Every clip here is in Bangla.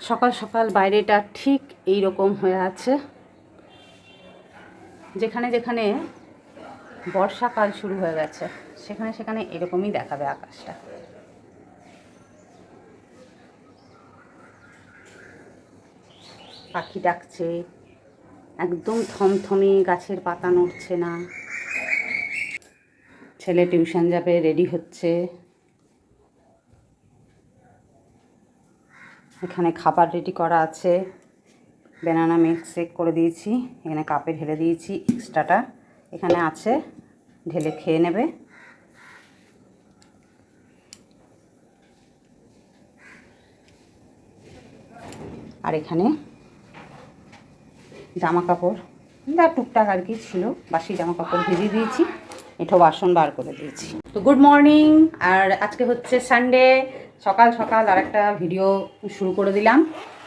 সকাল সকাল বাইরেটা ঠিক এই রকম হয়ে আছে। যেখানে যেখানে বর্ষাকাল শুরু হয়ে গেছে, সেখানে সেখানে এরকমই দেখাবে আকাশটা। পাখি ডাকছে, একদম থমথমে গাছের পাতা নড়ছে না। ছেলে টিউশন যাবে, রেডি হচ্ছে। এখানে খাবার রেডি করা আছে। ব্যানানা মিল্ক শেক করে দিয়েছি। এখানে কাপে ঢেলে দিয়েছি এক্সট্রাটা এখানে আছে, ঢেলে খেয়ে নেবে। আর এখানে জামা কাপড় যা টুকটাক আর কি ছিল, বাসি জামা কাপড় ভিজিয়ে দিয়েছি। এঁঠো বাসন বার করে দিয়েছি। তো গুড মর্নিং আর আজকে হচ্ছে সানডে সকাল সকাল আর একটা ভিডিও শুরু করে দিলাম।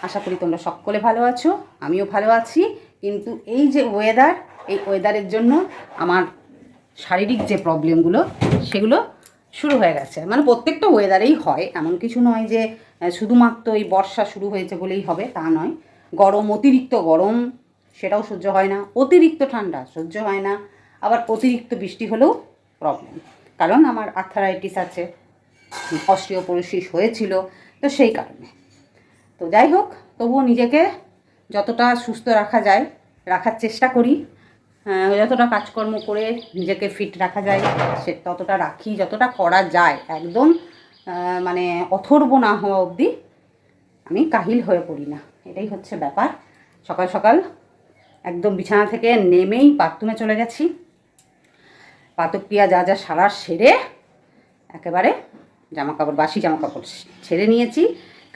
আশা করি তোমরা সকলে ভালো আছো, আমিও ভালো আছি। কিন্তু এই যে ওয়েদার এই ওয়েদারের জন্য আমার শারীরিক যে প্রবলেমগুলো সেগুলো শুরু হয়ে গেছে। মানে প্রত্যেকটা ওয়েদারেই হয়, এমন কিছু নয় যে শুধুমাত্র এই বর্ষা শুরু হয়েছে বলেই হবে, তা নয়। গরম, অতিরিক্ত গরম, সেটাও সহ্য হয় না। অতিরিক্ত ঠান্ডা, সহ্য হয় না। আবার অতিরিক্ত বৃষ্টি হলেও প্রবলেম কারণ আমার আর্থারাইটিস আছে। অস্ট্রিওপোরোসিস হয়েছিল, তো সেই কারণে। তো যাই হোক, তবুও নিজেকে যতটা সুস্থ রাখা যায়, রাখার চেষ্টা করি। যতটা কাজকর্ম করে নিজেকে ফিট রাখা যায়, সে ততটা রাখি, যতটা করা যায়। একদম মানে অথর্ব না হওয়া অবধি আমি কাহিল হয়ে পড়ি না। এটাই হচ্ছে ব্যাপার। সকাল সকাল একদম বিছানা থেকে নেমেই বাথরুমে চলে গেছি। পাতকিয়া যা যা সারা সেরে একেবারে জামা কাপড় বাসি জামা কাপড় ছেড়ে নিয়েছি।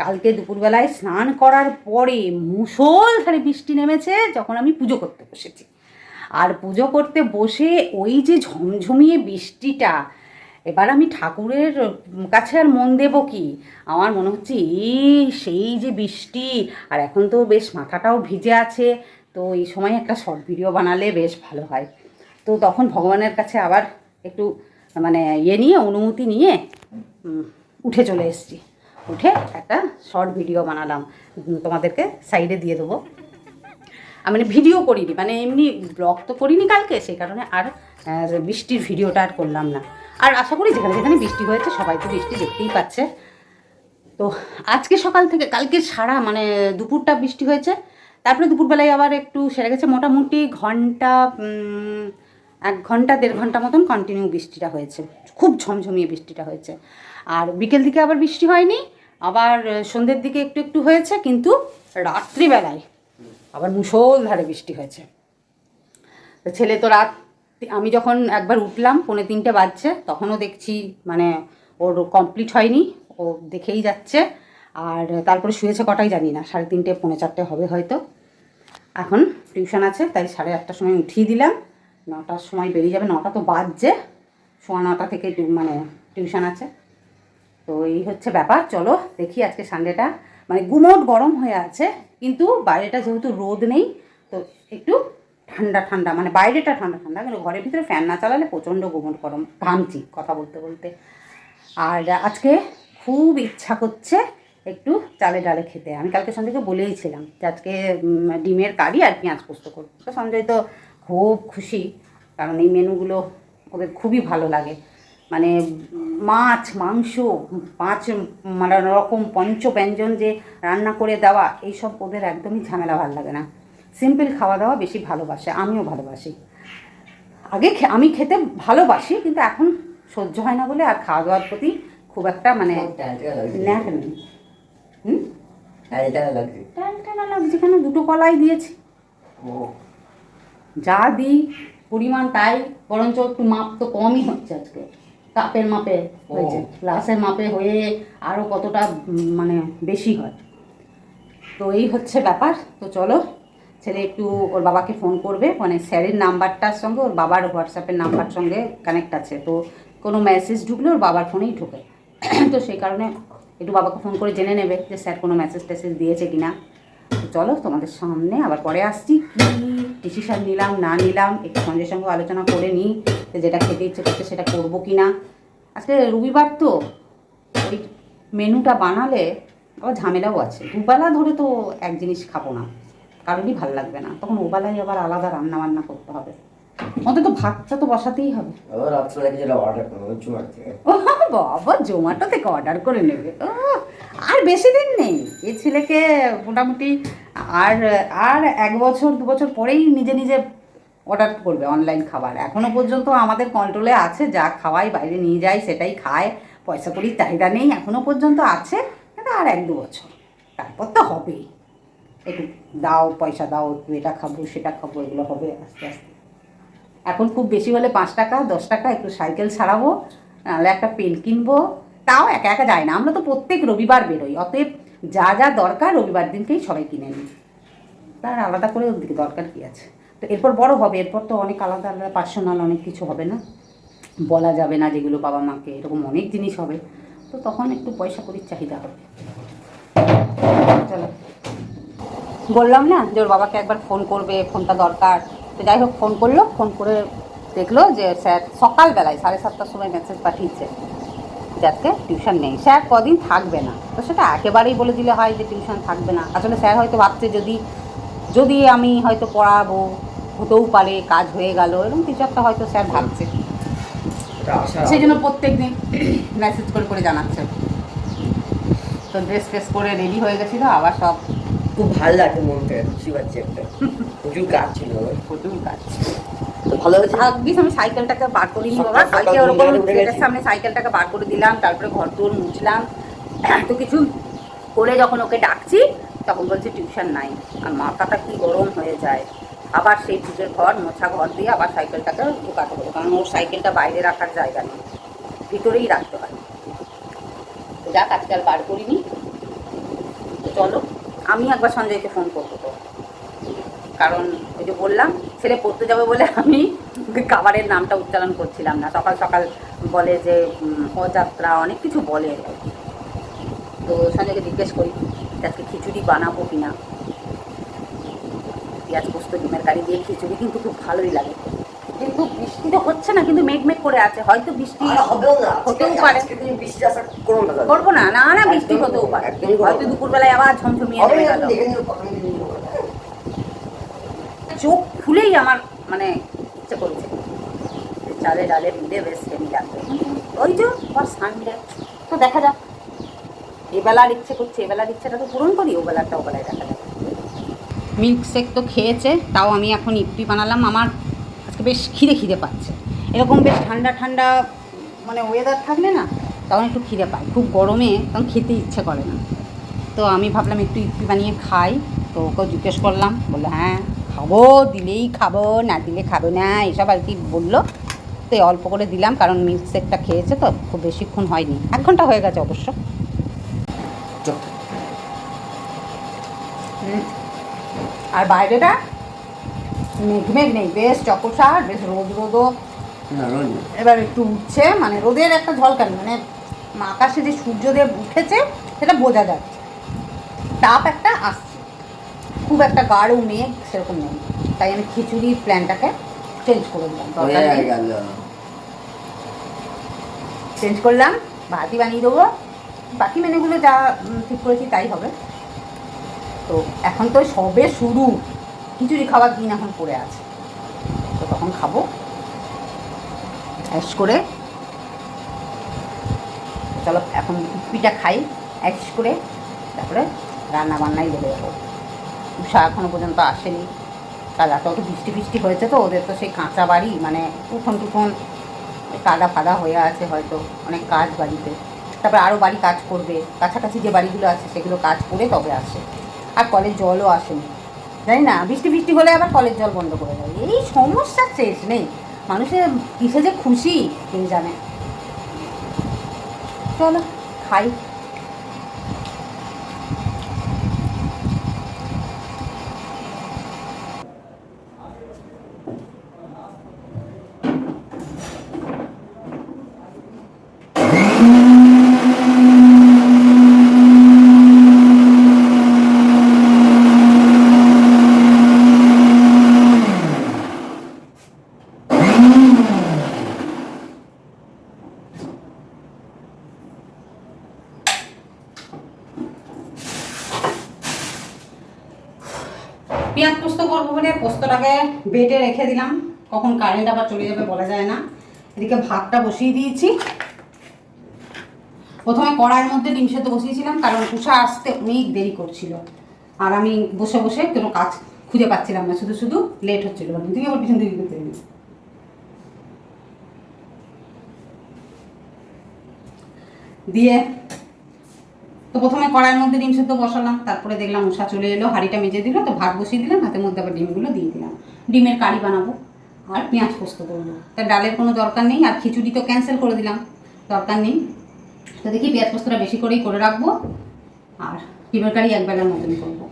কালকে দুপুরবেলায় স্নান করার পরে মুষলধারে বৃষ্টি নেমেছে, যখন আমি পুজো করতে বসেছি। আর পুজো করতে বসে ওই যে ঝমঝমিয়ে বৃষ্টিটা, এবার আমি ঠাকুরের কাছে আর মন দেবো কি? আমার মনে হচ্ছে, এই সেই যে বৃষ্টি, আর এখন তো বেশ মাথাটাও ভিজে আছে। তো এই সময় একটা শর্ট ভিডিও বানালে বেশ ভালো হয়। তো তখন ভগবানের কাছে আবার একটু মানে ইয়ে নিয়ে, অনুমতি নিয়ে উঠে চলে এসেছি। উঠে একটা শর্ট ভিডিও বানালাম। তোমাদেরকে সাইডে দিয়ে দেবো। মানে ভিডিও করিনি মানে এমনি ব্লগ তো করিনি কালকে, সেই কারণে আর বৃষ্টির ভিডিওটা আর করলাম না। আর আশা করি যেখানে যেখানে বৃষ্টি হয়েছে, সবাই তো বৃষ্টি দেখতেই পাচ্ছে। তো আজকে সকাল থেকে, কালকে সারা মানে দুপুরটা বৃষ্টি হয়েছে। তারপরে দুপুরবেলায় আবার একটু সেরে গেছে। মোটামুটি ঘণ্টা এক ঘণ্টা, দেড় ঘণ্টা মতন কন্টিনিউ বৃষ্টিটা হয়েছে। খুব ঝমঝমিয়ে বৃষ্টিটা হয়েছে। আর বিকেল দিকে আবার বৃষ্টি হয়নি, আবার সন্ধ্যের দিকে একটু একটু হয়েছে, কিন্তু রাত্রিবেলায় আবার মুষলধারে বৃষ্টি হয়েছে। ছেলে তো রাত, আমি যখন একবার উঠলাম, পৌনে তিনটে বাজছে, তখনও দেখছি মানে ওর কমপ্লিট হয়নি, ও দেখেই যাচ্ছে। আর তারপরে শুয়েছে কটাই জানি না, সাড়ে তিনটে, পৌনে চারটে হবে হয়তো। এখন টিউশন আছে, তাই সাড়ে আটটার সময় উঠিয়ে দিলাম। নটার সময় বেরিয়ে যাবে, নটা তো বাজছে। সোয়া নটা থেকে মানে টিউশন আছে। তো এই হচ্ছে ব্যাপার, চলো দেখি আজকে সানডেটা। মানে গুমোট গরম হয়ে আছে, কিন্তু বাইরেটা যেহেতু রোদ নেই, তো একটু ঠান্ডা ঠান্ডা মানে বাইরেটা ঠান্ডা ঠান্ডা, কিন্তু ঘরের ভিতরে ফ্যান না চালালে প্রচণ্ড গুমোট গরম, ঘামছি কথা বলতে বলতে। আর আজকে খুব ইচ্ছা করছে একটু চালে ডালে খেতে। আমি কালকে সঞ্জয়কে বলেইছিলাম যে আজকে ডিমের কারি আর পেঁয়াজ পোস্ত করব। তো সঞ্জয় তো খুব খুশি, কারণ এই মেনুগুলো ওদের খুবই ভালো লাগে। মানে মাছ মাংস পাঁচ মানে রকম পঞ্চ ব্যঞ্জন যে রান্না করে দেওয়া এইসব ওদের একদমই ঝামেলা ভালো লাগে না। সিম্পল খাওয়া দাওয়া বেশি ভালোবাসে আমিও ভালোবাসি। আগে আমি খেতে ভালোবাসি কিন্তু এখন সহ্য হয় না বলে আর খাওয়া দাওয়ার প্রতি খুব একটা মানে ন্যাক নেই। হুম? লাগছে। কেন? দুটো কলাই দিয়েছি। যা দিই পরিমাণ তাই বরঞ্চ একটু মাপ তো কমই হচ্ছে আজকে। কাপের মাপে হয়েছে। গ্লাসের মাপে হয়ে আরও কতটা মানে বেশি হয়। তো এই হচ্ছে ব্যাপার। তো চলো ছেলে একটু ওর বাবাকে ফোন করবে। মানে স্যারের নাম্বারটার সঙ্গে ওর বাবার হোয়াটসঅ্যাপের নাম্বার সঙ্গে কানেক্ট আছে। তো কোনো মেসেজ ঢুকলে ওর বাবার ফোনেই ঢোকে। তো সেই কারণে একটু বাবাকে ফোন করে জেনে নেবে যে স্যার কোনো মেসেজ টেসেজ দিয়েছে কি না চলো তোমাদের সামনে আবার পরে আসছি। কি ডিসিশন নিলাম না নিলাম একটু সঞ্জয়ের সঙ্গে আলোচনা করে নিই যে যেটা খেতে ইচ্ছে করছে সেটা করব কি না আজকে রবিবার তো ওই মেনুটা বানালে আবার ঝামেলাও আছে। দুবেলা ধরে তো এক জিনিস খাব না কারোরই ভালো লাগবে না। তখন ওবেলায় আবার আলাদা রান্না বান্না করতে হবে। অন্তত ভাতটা তো বসাতেই হবে। বাবা জোম্যাটো থেকে অর্ডার করে নেবে। আর বেশি দিন নেই। এই ছেলেকে মোটামুটি আর আর এক বছর, দু বছর পরেই নিজে নিজে অর্ডার করবে অনলাইন খাবার। এখনও পর্যন্ত আমাদের কন্ট্রোলে আছে, যা খাওয়াই বাইরে নিয়ে যাই সেটাই খায়। পয়সা করির চাহিদা নেই, এখনও পর্যন্ত আছে, কিন্তু আর এক দু বছর। তারপর তো হবেই। একটু দাও, পয়সা দাও, এটা খাব, সেটা খাব, এগুলো হবে আস্তে আস্তে। এখন খুব বেশি হলে পাঁচ টাকা, দশ টাকা, একটু সাইকেল ছাড়াবো, নাহলে একটা পেন কিনবো তাও একা একা যায় না। আমরা তো প্রত্যেক রবিবার বেরোই, অতএব যা যা দরকার রবিবার দিনকেই সবাই কিনে নিই। তার আলাদা করে ওর দিকে দরকার কী আছে? তো এরপর বড় হবে, এরপর তো অনেক আলাদা আলাদা পার্সোনাল অনেক কিছু হবে না। বলা যাবে না যেগুলো বাবা মাকে, এরকম অনেক জিনিস হবে। তো তখন একটু পয়সা করির চাহিদা হবে। চলো। বললাম না যে ওর বাবাকে একবার ফোন করবে, ফোনটা দরকার। তো যাই হোক, ফোন করল, ফোন করে দেখল যে স্যার সকালবেলায় সাড়ে সাতটার সময় মেসেজ পাঠিয়েছে। যে আজকে টিউশন নেই। স্যার কদিন থাকবে না। তো সেটা একেবারেই বলে দিলে হয় যে টিউশন থাকবে না। আসলে স্যার হয়তো ভাবছে যদি যদি আমি হয়তো পড়াবো হতেও পারে কাজ হয়ে গেল এরকম কিছু একটা হয়তো স্যার ভাবছে। সেই জন্য প্রত্যেক দিন মেসেজ করে করে জানাচ্ছে। তো ড্রেস ফ্রেস করে রেডি হয়ে গেছিল আবার সব খুব ভালো লাগছে মনটা খুশি পাচ্ছি একটা। প্রচুর কাজ ছিল। প্রচুর কাজ ভালো হয়েছে। ভাগ্যিস আমি সাইকেলটাকে বার করে নিই বাবা। কালকে ওরকম গেটের সামনে সাইকেলটাকে বার করে দিলাম তারপরে ঘর তোর মুছলাম। এত কিছু করে যখন ওকে ডাকছি তখন বলছে টিউশন নাই। আর মাথাটা কি গরম হয়ে যায়। আবার সেই পুজোর ঘর মোছা ঘর দিয়ে আবার সাইকেলটাকে ঢোকাতে হবে কারণ ওর সাইকেলটা বাইরে রাখার জায়গা নেই। ভিতরেই রাখতে হয়। তো যাক আজকাল বার করিনি। চলো আমি একবার সঞ্জয়কে ফোন করব তো। কারণ ওই যে বললাম ছেলে পড়তে যাবে বলে আমি খাবারের নামটা উচ্চারণ করছিলাম না। সকাল সকাল বলে যে অযাত্রা অনেক কিছু বলে তো সঞ্জয়কে জিজ্ঞেস করি আজকে খিচুড়ি বানাবো কি না পেঁয়াজ পোস্ত ডিমের কারি দিয়ে খিচুড়ি কিন্তু খুব ভালোই লাগে। কিন্তু বৃষ্টি তো হচ্ছে না কিন্তু মেঘ মেঘ করে আছে। হয়তো বৃষ্টি আর হবেও না। হতেও পারে। বৃষ্টি আসা। করব না। না না বৃষ্টি হতেও পারে। হয়তো। দুপুরবেলায় আবার ঝমঝমিয়ে হবে নেমে না, গেল দেখে নিও, কত মিনিট নিয়ে নেব। চোখ খুলেই আমার মানে ইচ্ছে করেছে। চালে ডালে মিলে বেশ হেভি লাগবে। ওই যে আবার সানডে তো দেখা যাক। এবেলার ইচ্ছে করছে এবেলার ইচ্ছেটা তো পূরণ করি ওবেলারটা ওবেলায় দেখা যাবে মিল্ক শেক তো খেয়েছে, তাও আমি এখন ইপি বানালাম। আমার আজকে বেশ খিদে খিদে পাচ্ছে। এরকম বেশ ঠান্ডা ঠান্ডা মানে ওয়েদার থাকলে না, তখন একটু খিদে পায়। খুব গরমে তখন খেতে ইচ্ছে করে না। তো আমি ভাবলাম একটু ইপি বানিয়ে খাই। তো ওকেও জিজ্ঞেস করলাম, বলল হ্যাঁ খাব দিলেই খাব না দিলে খাবে না এসব আর কি বলল। তো অল্প করে দিলাম কারণ মিল্ক শেকটা খেয়েছে তো খুব বেশিক্ষণ হয়নি। এক ঘণ্টা হয়ে গেছে অবশ্য। আর বাইরেটা? মেঘ মেঘ নেই বেশ চকসার বেশ রোদ রোদও। এবার একটু উঠছে মানে রোদের একটা ঝলকানি মানে আকাশে যে সূর্যদেব উঠেছে সেটা বোঝা যাচ্ছে। তাপ একটা আসছে। খুব একটা গাঢ় মেঘ সেরকম নেই। তাই আমি খিচুড়ির প্ল্যানটাকে চেঞ্জ করে দিলাম। চেঞ্জ করলাম ভাতই বানিয়ে দেবো। বাকি মেনুগুলো যা ঠিক করেছি তাই হবে। তো এখন তো সবে শুরু। খিচুড়ি খাওয়ার দিন এখন পড়ে আছে। তো তখন খাব। অ্যাশ করে। চলো এখন পিঠা খাই। অ্যাশ করে তারপরে রান্না বান্নাই লেগে যাব উষা এখনও পর্যন্ত আসেনি। কাল রাতে অত বৃষ্টি বৃষ্টি হয়েছে তো, ওদের তো সেই কাঁচা বাড়ি মানে উঠোন টুঠোন কাদা ফাদা হয়ে আছে হয়তো অনেক কাজ বাড়িতে। তারপরে আরও বাড়ি কাজ করবে, কাছাকাছি যে বাড়িগুলো আছে সেগুলো কাজ করে তবে আসে। আর কলের জলও আসেনি। জানি না, বৃষ্টি বৃষ্টি হলে আবার কলের জল বন্ধ করে দেয়। এই সমস্যার শেষ নেই। মানুষের কিসে যে খুশি তিনি জানে। চলো, খাই। কখন কারেন্ট আবার চলে যাবে বলা যায় না। এদিকে ভাতটা বসিয়ে দিয়েছি। প্রথমে কড়াইয়ের মধ্যে ডিম সেদ্ধ বসিয়েছিলাম, কারণ উষা আসতে অনেক দেরি করছিল। আর আমি বসে বসে কোনো কাজ খুঁজে পাচ্ছিলাম না, শুধু শুধু লেট হচ্ছিল। তুমি আবার পিছন দিকে করতে দিয়ে তো প্রথমে কড়াইয়ের মধ্যে ডিম সেদ্ধ বসালাম, তারপরে দেখলাম উষা চলে এলো, হাঁড়িটা মেজে দিল, তো ভাত বসিয়ে দিলাম, হাতের মধ্যে আবার ডিমগুলো দিয়ে দিলাম। ডিমের কারি বানাবো। আর পেঁয়াজ পোস্ত করব। তা ডালের কোনো দরকার নেই, আর খিচুড়ি তো ক্যান্সেল করে দিলাম। দরকার নেই। তো দেখি পেঁয়াজ পোস্তটা বেশি করেই করে রাখব। আর ডিমের কারি একবেলার মতন করব।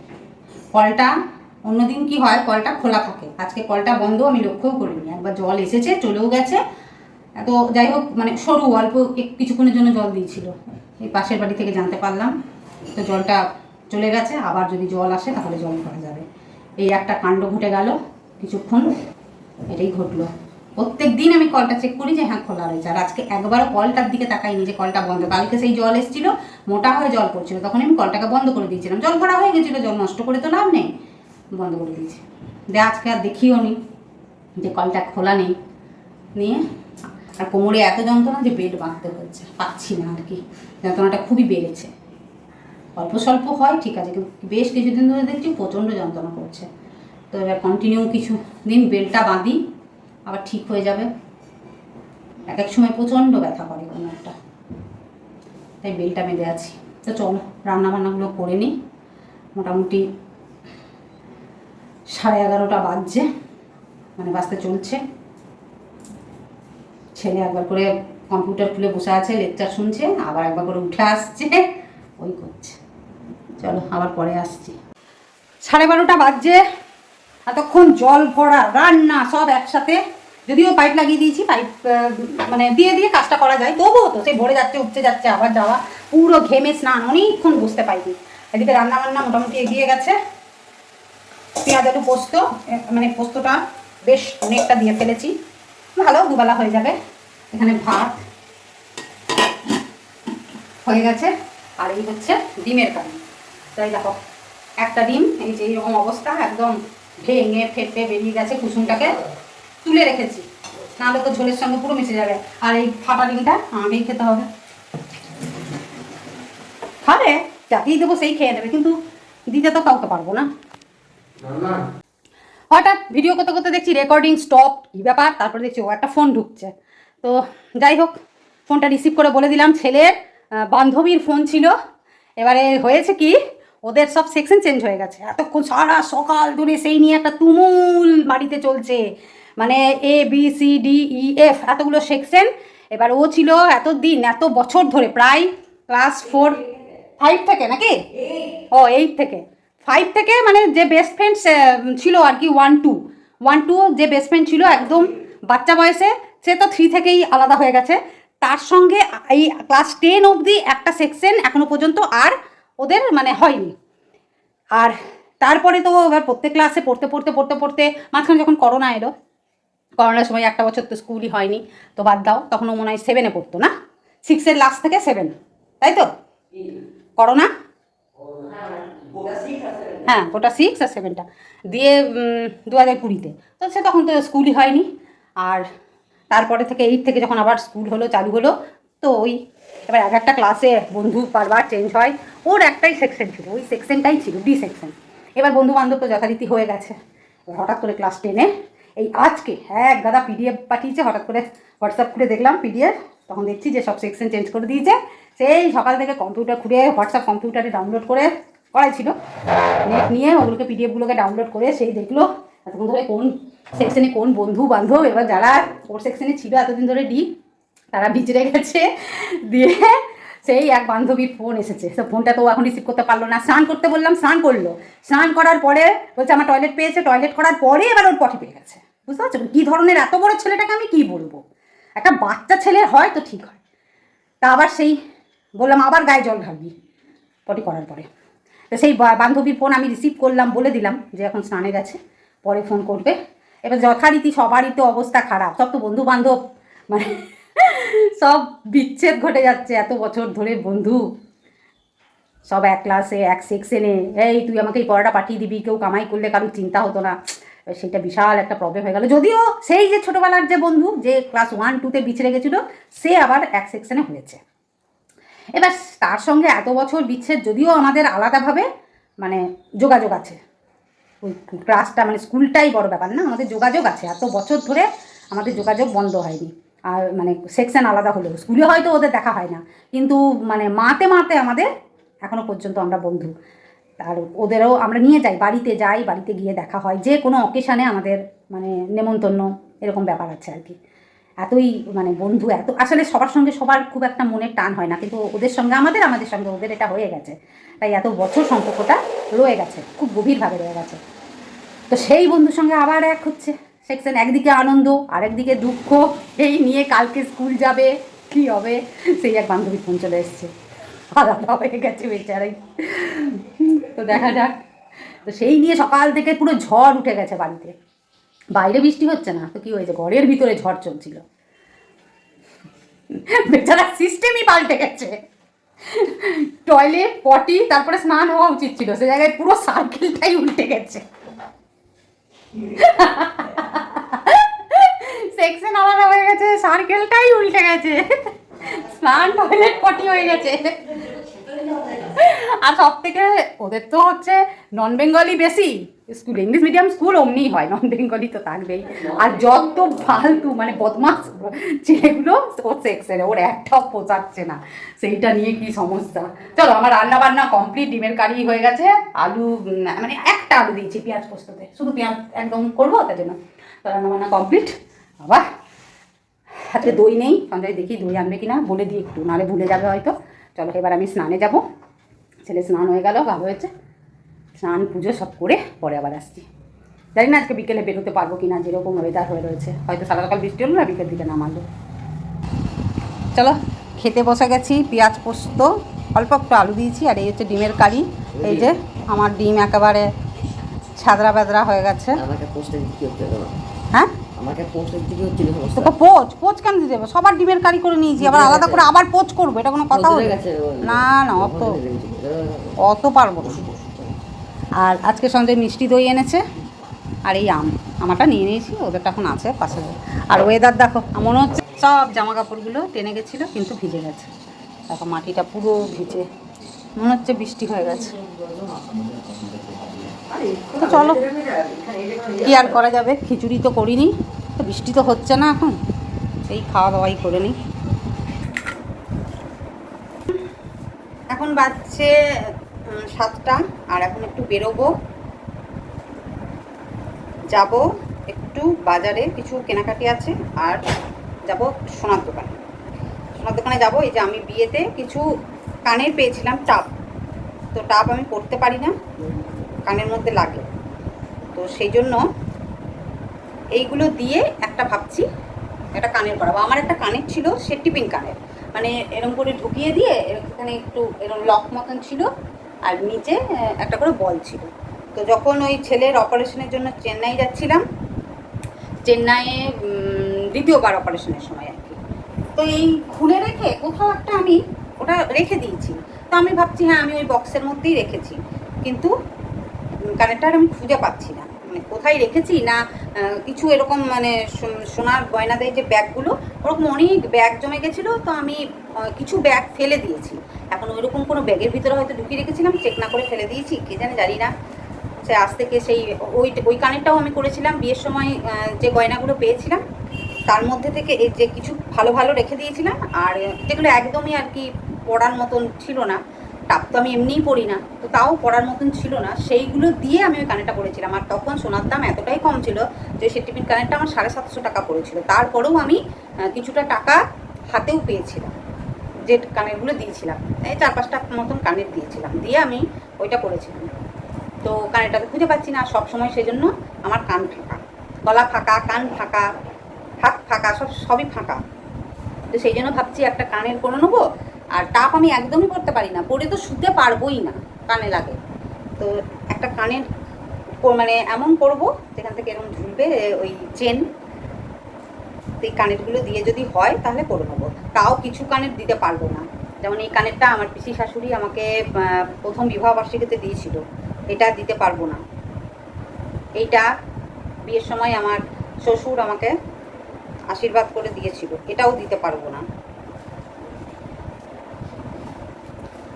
কলটা অন্যদিন কি হয়, কলটা খোলা থাকে। আজকে কলটা বন্ধ, আমি লক্ষ্যও করিনি। একবার জল এসেছে, চলেও গেছে। এত যাই হোক মানে সরু, অল্প কিছুক্ষণের জন্য জল দিয়েছিল। এই পাশের বাড়ি থেকে জানতে পারলাম। তো জলটা চলে গেছে। আবার যদি জল আসে, তাহলে জল করা যাবে। এই একটা কাণ্ড ঘটে গেল কিছুক্ষণ। এটাই ঘটলো। প্রত্যেক দিন আমি কলটা চেক করি যে হ্যাঁ খোলা রয়েছে। আর আজকে একবারও কলটার দিকে তাকাইনি যে কলটা বন্ধ। কালকে সেই জল এসেছিল, মোটা হয়ে জল পড়ছিল। তখন আমি কলটাকে বন্ধ করে দিয়েছিলাম। জল ভরা হয়ে গেছিল, জল নষ্ট করে তো লাভ নেই। বন্ধ করে দিয়েছি। দে, আজকে আর দেখিও নি যে কলটা খোলা নেই। নিয়ে, আর কোমরে এত যন্ত্রণা যে বেড বাঁধতে হচ্ছে। পাচ্ছি না আর কি। যন্ত্রণাটা খুবই বেড়েছে। অল্প স্বল্প হয়, ঠিক আছে, কিন্তু বেশ কিছুদিন ধরে দেখছি প্রচণ্ড যন্ত্রণা করছে। তো এবার কন্টিনিউ কিছু দিন বেলটা বাঁধি, আবার ঠিক হয়ে যাবে। এক এক সময় প্রচণ্ড ব্যথা করে কোনো একটা। তাই বেলটা বেঁধে আছি। তো চলো রান্না বান্নাগুলো করে নিই। মোটামুটি সাড়ে এগারোটা বাজছে মানে বাজতে চলছে। ছেলে একবার করে কম্পিউটার খুলে বসে আছে লেকচার শুনছে, আবার একবার করে উঠে আসছে, ওই করছে। চলো, আবার পরে আসছি। সাড়ে বারোটা বাজছে এতক্ষণ জল ভরা রান্না সব একসাথে, যদিও পাইপ লাগিয়ে দিয়েছি পাইপ মানে দিয়ে দিয়ে কাজটা করা যায়, তবুও তো সেই ভরে যাচ্ছে উঠতে যাচ্ছে, আবার যাওয়া, পুরো ঘেমে স্নান, অনেকক্ষণ বসতে পাইনি এদিকে রান্না বান্না মোটামুটি এগিয়ে গেছে। পেঁয়াজ, আলু পোস্ত মানে পোস্তটা বেশ অনেকটা দিয়ে ফেলেছি। ভালো, দুবেলা হয়ে যাবে। এখানে ভাত হয়ে গেছে, আর এই হচ্ছে ডিমের কারি। তাই দেখো, একটা ডিম, এই যে এইরকম অবস্থা, একদম ভেঙে ফেটে বেরিয়ে গেছে কুসুমটাকে তুলে রেখেছি। নাহলে তো ঝোলের সঙ্গে পুরো মিশে যাবে। আর এই ফাটা ডিমটা আমাকেই খেতে হবে। খাবে যাকেই দেবো সেই খেয়ে নেবে কিন্তু দিতে তো কাউকে পারব না। হঠাৎ ভিডিও করতে করতে দেখছি রেকর্ডিং স্টপ কী ব্যাপার? তারপরে দেখছি ও একটা ফোন ঢুকছে। তো যাই হোক ফোনটা রিসিভ করে বলে দিলাম। ছেলের বান্ধবীর ফোন ছিল। এবারে হয়েছে কি? ওদের সব সেকশন চেঞ্জ হয়ে গেছে। এতক্ষণ সারা সকাল ধরে সেই নিয়ে একটা তুমুল বাড়িতে চলছে। মানে A B C D E F এতগুলো সেকশন এবার ও ছিল এত দিন এত বছর ধরে প্রায় ক্লাস ফোর ফাইভ থেকে নাকি? ও এইট থেকে। ফাইভ থেকে মানে যে বেস্ট ফ্রেন্ড ছিল আর কি ওয়ান টু ওয়ান টু যে বেস্ট ফ্রেন্ড ছিল একদম বাচ্চা বয়সে সে তো থ্রি থেকেই আলাদা হয়ে গেছে। তার সঙ্গে এই ক্লাস টেন অবধি একটা সেকশন এখনও পর্যন্ত আর ওদের মানে হয়নি। আর তারপরে তো এবার প্রত্যেক ক্লাসে পড়তে পড়তে পড়তে পড়তে মাঝখানে যখন করোনা এলো করোনার সময় একটা বছর তো স্কুলই হয়নি, তো বাদ দাও, তখন ও মনে হয় সেভেনে পড়তো না? সিক্সের লাস্ট থেকে সেভেন তাই তো? করোনা হ্যাঁ ওটা সিক্স আর সেভেনটা দিয়ে দু হাজার কুড়িতে। তো সে তখন তো স্কুলই হয়নি। আর তারপরে থেকে এইট থেকে যখন আবার স্কুল হলো, চালু হলো, তো ওই এবার এক একটা ক্লাসে বন্ধু বারবার চেঞ্জ হয়। ওর একটাই সেকশন ছিল, ওই সেকশনটাই ছিল ডি সেকশন এবার বন্ধু বান্ধব তো যথারীতি হয়ে গেছে। এবার হঠাৎ করে ক্লাস টেনে এই আজকে হ্যাঁ এক গাদা পিডিএফ পাঠিয়েছে, হঠাৎ করে হোয়াটসঅ্যাপ খুলে দেখলাম পিডিএফ তখন দেখছি যে সব সেকশন চেঞ্জ করে দিয়েছে। সেই সকাল থেকে কম্পিউটার খুলে হোয়াটসঅ্যাপ কম্পিউটারে ডাউনলোড করে করাই ছিল। নেট নিয়ে ওগুলোকে পিডিএফগুলোকে ডাউনলোড করে সেই দেখল, এতক্ষণ ধরে কোন সেকশনে কোন বন্ধু বান্ধব এবার যারা ওর সেকশনে ছিল এতদিন ধরে ডি তারা বিচড়ে গেছে। দিয়ে সেই এক বান্ধবীর ফোন এসেছে। তো ফোনটা তো এখন রিসিভ করতে পারল না। স্নান করতে বললাম, স্নান করল। স্নান করার পরে বলছে, আমার টয়লেট পেয়েছে। টয়লেট করার পরে এবার ওর পটি পেয়ে গেছে। বুঝতে পারছ? কী ধরনের এত বড় ছেলেটাকে আমি কী বলব? একটা বাচ্চা ছেলে হয় তো ঠিক হয়। তা আবার সেই বললাম, আবার গায়ে জল ঢালবি পটি করার পরে। তো সেই বান্ধবীর ফোন আমি রিসিভ করলাম, বলে দিলাম যে এখন স্নানে গেছে, পরে ফোন করবে। এবার যথারীতি সবারই তো অবস্থা খারাপ। সব তো বন্ধু বান্ধব মানে সব বিচ্ছেদ ঘটে যাচ্ছে এত বছর ধরে, বন্ধু। সব এক ক্লাসে এক সেকশনে এই, তুই আমাকে এই পড়াটা পাঠিয়ে দিবি, কেউ কামাই করলে কারোর চিন্তা হতো না। সেটা বিশাল একটা প্রবলেম হয়ে গেল। যদিও সেই যে ছোটোবেলার যে বন্ধু, যে ক্লাস ওয়ান টুতে বিছড়ে গেছিল, সে আবার এক সেকশনে হয়েছে। এবার তার সঙ্গে এত বছর বিচ্ছেদ যদিও আমাদের আলাদাভাবে মানে যোগাযোগ আছে। ওই ক্লাসটা মানে স্কুলটাই বড় ব্যাপার না, আমাদের যোগাযোগ আছে। এত বছর ধরে আমাদের যোগাযোগ বন্ধ হয়নি। আর মানে সেকশন আলাদা হলেও স্কুলে হয়তো ওদের দেখা হয় না। কিন্তু মানে মাতে মাতে আমাদের এখনও পর্যন্ত আমরা বন্ধু। আর ওদেরও আমরা নিয়ে যাই, বাড়িতে যাই, বাড়িতে গিয়ে দেখা হয়। যে কোনো অকেশানে আমাদের মানে নেমন্তন্ন এরকম ব্যাপার আছে আর কি। এতই মানে বন্ধু, এত আসলে সবার সঙ্গে সবার খুব একটা মনের টান হয় না। কিন্তু ওদের সঙ্গে, আমাদের আমাদের সঙ্গে ওদের এটা হয়ে গেছে। তাই এত বছর সম্পর্কটা রয়ে গেছে, খুব গভীরভাবে রয়ে গেছে। তো সেই বন্ধুর সঙ্গে আবার এক হচ্ছে। সেকশন একদিকে আনন্দ, আরেকদিকে দুঃখ। এই নিয়ে কালকে স্কুল যাবে, কি হবে? সেই এক বান্ধবী ফোন চলে এসছে। আলাদা হয়ে গেছে বেচারাই। তো দেখা যাক। তো সেই নিয়ে সকাল থেকে পুরো ঝড় উঠে গেছে বাড়িতে। বাইরে বৃষ্টি হচ্ছে না? তো কি হয়েছে? ঘরের ভিতরে ঝড় চলছিল। বেচারা সিস্টেমই পাল্টে গেছে। টয়লেট, পটি, তারপরে স্নান হওয়া উচিত ছিল। সে জায়গায় পুরো সার্কেলটাই উল্টে গেছে। সেকশন আলাদা হয়ে গেছে সার্কেলটাই উল্টে গেছে। স্নান টয়লেট পটি হয়ে গেছে। আর সব থেকে ওদের তো হচ্ছে নন বেঙ্গলি বেশি। স্কুল, ইংলিশ মিডিয়াম স্কুল অমনিই হয় নন বেঙ্গলি তো থাকবেই। আর যত ফালতু মানে বদমাস ছেলেগুলো, ওর সেক্সেনে ওর একটাও পোচাচ্ছে না। সেইটা নিয়ে কি সমস্যা? চলো, আমার রান্না বান্না কমপ্লিট ডিমের কারি হয়ে গেছে, আলু মানে একটা আলু দিয়েছি, পেঁয়াজ পোস্ততে। শুধু পেঁয়াজ একদম করব তার জন্য। তো রান্না বান্না কমপ্লিট আবার হাতে দই নেই, সঞ্জয় দেখি দই আনবে কিনা, বলে দিই একটু, নাহলে ভুলে যাবে হয়তো। চলো, এবার আমি স্নানে যাব। ছেলে স্নান হয়ে গেল ভালো হয়েছে। স্নান পুজো সব করে পরে আবার আসছি জানি না আজকে বিকেলে বেরোতে পারব কি না যেরকম ওয়েদার হয়ে রয়েছে হয়তো সারা সকাল বৃষ্টি হলো না বিকেল দিকে নামালো চলো খেতে বসে গেছি পেঁয়াজ পোস্ত অল্প একটু আলু দিয়েছি আর এই হচ্ছে ডিমের কারি এই যে আমার ডিম একেবারে ছাদরা বেদরা হয়ে গেছে হ্যাঁ আমাকে তোকে পোচ পোচ কেন দিতে যাব সবার ডিমের কারি করে নিয়েছি আবার আলাদা করে আবার পোচ করব এটা কোনো কথা হলো গেছে না না অত অত পারব না আর আজকে সন্ধ্যে মিষ্টি দই এনেছে আর এই আম। আমারটা নিয়ে নিয়েছি ওদেরটা এখন আছে পাশে। আর ওয়েদার দেখো মনে হচ্ছে সব জামা কাপড়গুলো টেনে গেছিল কিন্তু ভিজে গেছে। দেখো মাটিটা পুরো ভিজে। মনে হচ্ছে বৃষ্টি হয়ে গেছে। চলো কি আর করা যাবে? খিচুড়ি তো করিনি তো বৃষ্টি তো হচ্ছে না এখন। সেই খাওয়া দাওয়াই করে নিই। এখন উম, সাতটা, আর এখন একটু বেরোবো। যাব একটু বাজারে, কিছু কেনাকাটি আছে, আর যাব সোনার দোকানে। সোনার দোকানে যাব, এই যে আমি বিয়েতে কিছু কানের পেয়েছিলাম টাপ তো টাপ আমি পরতে পারি না, কানের মধ্যে লাগে। তো সেই জন্য এইগুলো দিয়ে একটা ভাবছি, একটা কানের করাবো আমার একটা কানের ছিল, সে টিপিং কানের। মানে এরকম করে ঢুকিয়ে দিয়ে, এখানে একটু এরকম লক মতন ছিল আর নিচে একটা করে বল ছিল। তো যখন ওই ছেলের অপারেশনের জন্য চেন্নাই যাচ্ছিলাম চেন্নাইয়ে দ্বিতীয়বার অপারেশনের সময় আর কি। তো এই খুলে রেখে কোথাও একটা আমি ওটা রেখে দিয়েছি। তো আমি ভাবছি হ্যাঁ আমি ওই বক্সের মধ্যেই রেখেছি। কিন্তু উম, কানেরটা আর আমি খুঁজে পাচ্ছি না। মানে কোথায় রেখেছি না কিছু এরকম মানে সোনার গয়না দেয় যে ব্যাগগুলো ওরকম অনেক ব্যাগ জমে গেছিল। তো আমি কিছু ব্যাগ ফেলে দিয়েছি। এখন ওইরকম কোনো ব্যাগের ভিতরে হয়তো ঢুকিয়ে রেখেছিলাম চেক না করে ফেলে দিয়েছি, কে জানে জানি না। সে আজ থেকে সেই ওই ওই কানেরটাও আমি করেছিলাম, বিয়ের সময় যে গয়নাগুলো পেয়েছিলাম, তার মধ্যে থেকে এই যে কিছু ভালো ভালো রেখে দিয়েছিলাম, আর যেগুলো একদমই আর কি পড়ার মতন ছিল না, টাপ তো আমি এমনিই পড়ি না, তো তাও পড়ার মতন ছিল না, সেইগুলো দিয়ে আমি ওই কানেরটা করেছিলাম আর তখন সোনার দাম এতটাই কম ছিল যে সে টিফিন কানেরটা আমার সাড়ে সাতশো টাকা পড়েছিল, তারপরেও আমি কিছুটা টাকা হাতেও পেয়েছিলাম। যে কানেরগুলো দিয়েছিলাম, এই চার পাঁচটা মতন কানের দিয়েছিলাম, দিয়ে আমি ওইটা করেছিলাম তো কানেরটা তো খুঁজে পাচ্ছি না সব সময় সেই জন্য আমার কান ফাঁকা। গলা ফাঁকা, কান ফাঁকা, হাত ফাঁকা, সব, সবই ফাঁকা। তো সেই জন্য ভাবছি একটা কানের করে নেব, আর টাপ আমি একদমই পরতে পারি না, পরে তো শুতে পারবোই না কানে লাগে। তো একটা কানের মানে এমন করব, যেখান থেকে এরকম ঝুলবে, ওই চেন এই কানেরগুলো দিয়ে যদি হয়, তাহলে করে নেব। তাও কিছু কানের দিতে পারব না। যেমন এই কানেরটা আমার পিসি শাশুড়ি আমাকে প্রথম বিবাহ বার্ষিকীতে দিয়েছিল। এটা দিতে পারব না। এইটা বিয়ের সময় আমার শ্বশুর আমাকে আশীর্বাদ করে দিয়েছিল। এটাও দিতে পারব না।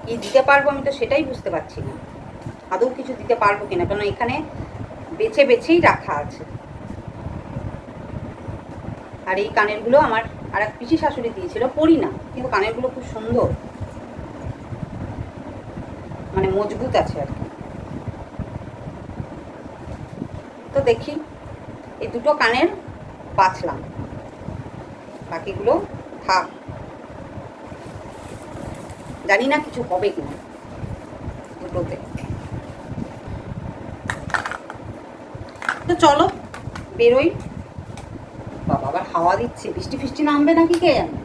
কি দিতে পারব আমি তো সেটাই বুঝতে পারছি না। আদৌ কিছু দিতে পারব কিনা? কারণ এখানে বেছে বেছেই রাখা আছে। আর এই কানেরগুলো আমার আর এক পিসি শাশুড়ি দিয়েছিল পরি না কিন্তু কানেরগুলো খুব সুন্দর। মানে মজবুত আছে আর কি। তো দেখি, এই দুটো কানের বাছলাম বাকিগুলো থাক। জানি না কিছু হবে কিনা দুটোতে। তো চলো, বেরোই। হাওয়া দিচ্ছে, বৃষ্টি ফিষ্টি নামবে নাকি কে জানে?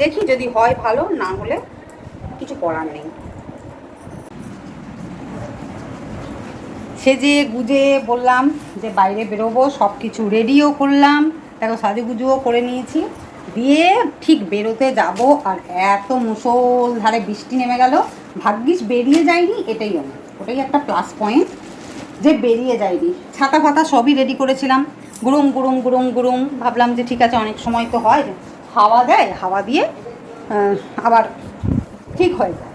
দেখি যদি হয় ভালো, না হলে কিছু করার নেই। সেজে গুজে বললাম যে বাইরে বেরোবো সব কিছু রেডিও করলাম, দেখো সাজুগুজুও করে নিয়েছি। দিয়ে ঠিক বেরোতে যাব আর এত মুসলধারে বৃষ্টি নেমে গেল, ভাগ্যিস বেরিয়ে যায়নি এটাই আমার ওটাই একটা প্লাস পয়েন্ট যে বেরিয়ে যায়নি ছাতা ফাতা সবই রেডি করেছিলাম। গুরুম গুরুম গুরুম গুরুম। ভাবলাম যে ঠিক আছে, অনেক সময় তো হয়। হাওয়া দেয়, হাওয়া দিয়ে আবার ঠিক হয়ে যায়।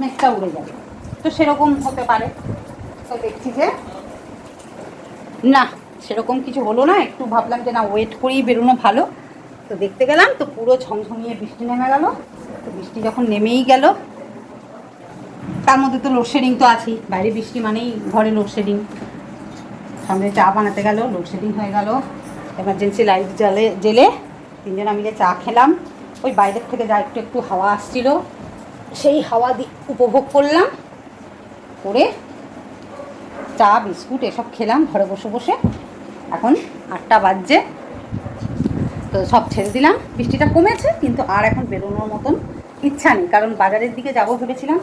মেঘটা উড়ে যায় তো সেরকম হতে পারে। তো দেখছি যে না, সেরকম কিছু হলো না। একটু ভাবলাম যে না ওয়েট করেই বেরোনো ভালো। তো দেখতে গেলাম, তো পুরো ঝমঝমিয়ে বৃষ্টি নেমে গেল। তো বৃষ্টি যখন নেমেই গেল তার মধ্যে তো লোডশেডিং তো আছেই। বাইরে বৃষ্টি মানেই ঘরে লোডশেডিং সামনে চা বানাতে গেল লোডশেডিং হয়ে গেল। এমার্জেন্সি লাইট জ্বালে জেলে তিনজনা মিলে চা খেলাম। ওই বাইরের থেকে যা একটু একটু হাওয়া আসছিল, সেই হাওয়া উপভোগ করলাম। করে চা, বিস্কুট এসব খেলাম, ঘরে বসে বসে। এখন আটটা বাজছে। তো সব ছেড়ে দিলাম। বৃষ্টিটা কমেছে, কিন্তু আর এখন বেরোনোর মতন ইচ্ছা নেই। কারণ বাজারের দিকে যাব ভেবেছিলাম।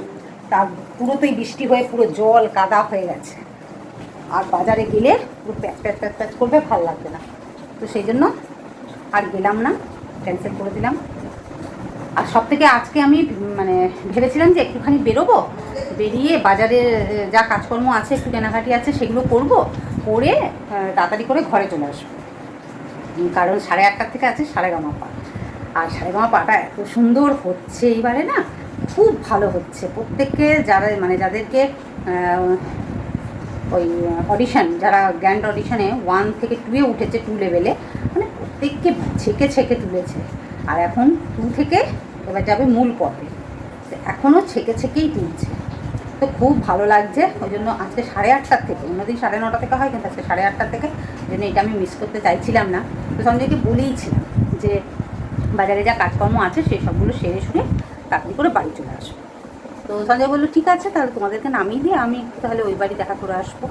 তা পুরোতেই বৃষ্টি হয়ে পুরো জল কাদা হয়ে গেছে। আর বাজারে গেলে পুরো প্যাচ প্যাচ প্যাচ প্যাচ করবে, ভালো লাগবে না। তো সেই জন্য আর গেলাম না ক্যান্সেল করে দিলাম। আর সব থেকে আজকে আমি মানে ভেবেছিলাম যে একটুখানি বেরোবো, বেরিয়ে বাজারে যা কাজকর্ম আছে, একটু কেনাকাটি আছে, সেগুলো করব, করে তাড়াতাড়ি করে ঘরে চলে আসব। কারণ সাড়ে আটটার থেকে আছে সাড়ে গামা পা আর সাড়ে গামা পাটা এত সুন্দর হচ্ছে এইবারে না খুব ভালো হচ্ছে। প্রত্যেককে যারা মানে যাদেরকে ওই অডিশন যারা গ্র্যান্ড অডিশনে ওয়ান থেকে টুয়ে উঠেছে টু লেভেলে মানে প্রত্যেককে ছেঁকে ছেঁকে তুলেছে। আর এখন টু থেকে এবার যাবে মূল পথে এখনও ছেঁকে ছেঁকেই তুলছে। তো খুব ভালো লাগছে। ওই জন্য আজকে সাড়ে আটটার থেকে, অন্যদিন সাড়ে নটা থেকে হয়, কিন্তু আজকে সাড়ে আটটার থেকে জন্য এটা আমি মিস করতে চাইছিলাম না। তো সঞ্জয়কে বলেইছিলাম যে, বাজারে যা কাজকর্ম আছে সেই সবগুলো সেরে শুনে তাড়াতাড়ি করে বাড়ি চলে আসব। তো সঞ্জয় বলল, ঠিক আছে, তাহলে তোমাদেরকে নামিয়ে দিয়ে আমি তাহলে ওই বাড়ি দেখা করে আসব।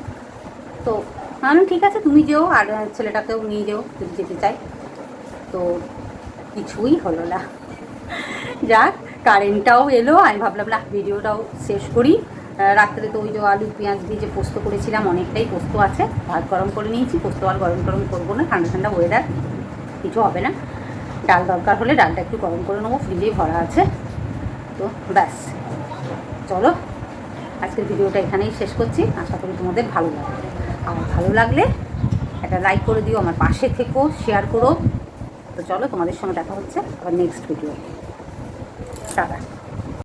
তো আমি ঠিক আছে, তুমি যেও, আর ছেলেটাকেও নিয়ে যেও, যদি যেতে চাই তো কিছুই হলো না। যাক কারেন্টটাও এলো, আমি ভাবলাম না ভিডিওটাও শেষ করি। রাত্রে তো ওই যে আলু, পেঁয়াজ দিয়ে যে পোস্ত করেছিলাম, অনেকটাই পোস্ত আছে। ভাত গরম করে নিয়েছি, পোস্ত আর গরম গরম করব না, ঠান্ডা ঠান্ডা ওয়েদার কিছু হবে না। ডাল দরকার হলে ডালটা একটু গরম করে নেব ফ্রিজেই ভরা আছে। তো ব্যাস। চলো, আজকের ভিডিওটা এখানেই শেষ করছি। আশা করি তোমাদের ভালো লাগবে। আমার ভালো লাগলে একটা লাইক করে দিও, আমার পাশে থেকো শেয়ার করো। তো চলো, তোমাদের সঙ্গে দেখা হচ্ছে আবার নেক্সট ভিডিও টাটা।